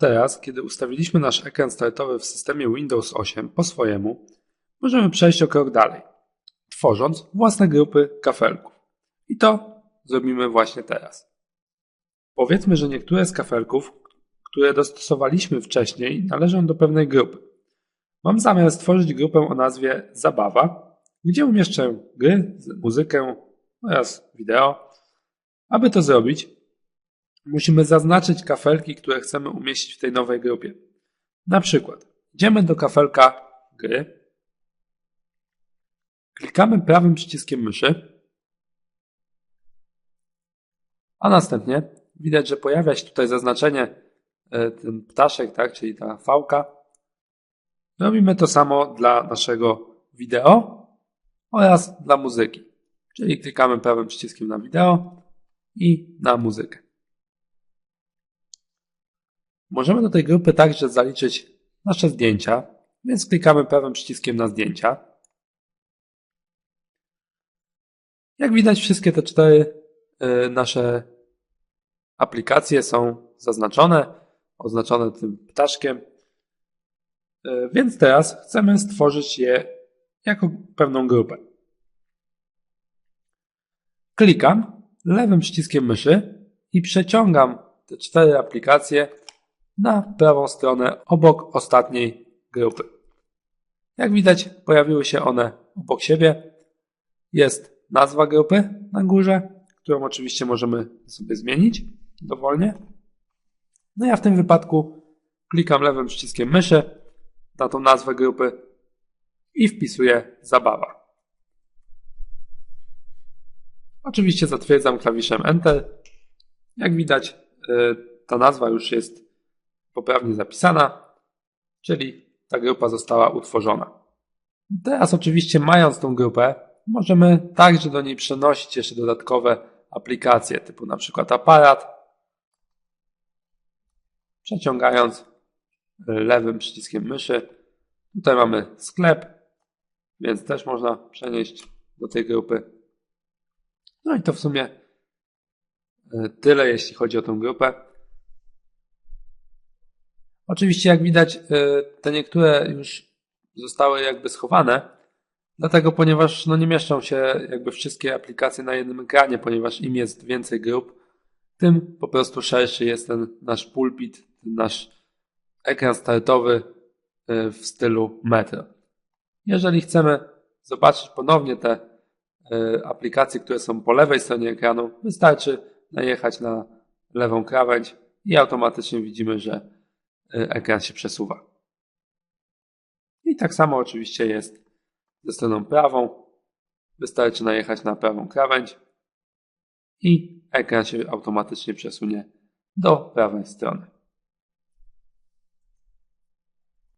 Teraz, kiedy ustawiliśmy nasz ekran startowy w systemie Windows 8 po swojemu, możemy przejść o krok dalej, tworząc własne grupy kafelków. I to zrobimy właśnie teraz. Powiedzmy, że niektóre z kafelków, które dostosowaliśmy wcześniej, należą do pewnej grupy. Mam zamiar stworzyć grupę o nazwie Zabawa, gdzie umieszczę gry, muzykę oraz wideo. Aby to zrobić, musimy zaznaczyć kafelki, które chcemy umieścić w tej nowej grupie. Na przykład idziemy do kafelka gry, klikamy prawym przyciskiem myszy, a następnie widać, że pojawia się tutaj zaznaczenie e, ten ptaszek, tak, czyli ta fałka. Robimy to samo dla naszego wideo oraz dla muzyki. Czyli klikamy prawym przyciskiem na wideo i na muzykę. Możemy do tej grupy także zaliczyć nasze zdjęcia, więc klikamy prawym przyciskiem na zdjęcia. Jak widać, wszystkie te cztery y, nasze aplikacje są zaznaczone, oznaczone tym ptaszkiem. Y, więc teraz chcemy stworzyć je jako pewną grupę. Klikam lewym przyciskiem myszy i przeciągam te cztery aplikacje na prawą stronę obok ostatniej grupy. Jak widać, pojawiły się one obok siebie. Jest nazwa grupy na górze, którą oczywiście możemy sobie zmienić dowolnie. No ja w tym wypadku klikam lewym przyciskiem myszy na tą nazwę grupy i wpisuję zabawa. Oczywiście zatwierdzam klawiszem Enter. Jak widać, y, ta nazwa już jest poprawnie zapisana, czyli ta grupa została utworzona. Teraz oczywiście mając tą grupę, możemy także do niej przenosić jeszcze dodatkowe aplikacje typu na przykład aparat, przeciągając lewym przyciskiem myszy. Tutaj mamy sklep, więc też można przenieść do tej grupy. No i to w sumie e, tyle, jeśli chodzi o tę grupę. Oczywiście, jak widać, y, te niektóre już zostały jakby schowane, dlatego, ponieważ no nie mieszczą się jakby wszystkie aplikacje na jednym ekranie, ponieważ im jest więcej grup, tym po prostu szerszy jest ten nasz pulpit, ten nasz ekran startowy y, w stylu Metro. Jeżeli chcemy zobaczyć ponownie te y, aplikacje, które są po lewej stronie ekranu, wystarczy najechać na lewą krawędź i automatycznie widzimy, że ekran się przesuwa. I tak samo oczywiście jest ze stroną prawą. Wystarczy najechać na prawą krawędź i ekran się automatycznie przesunie do prawej strony.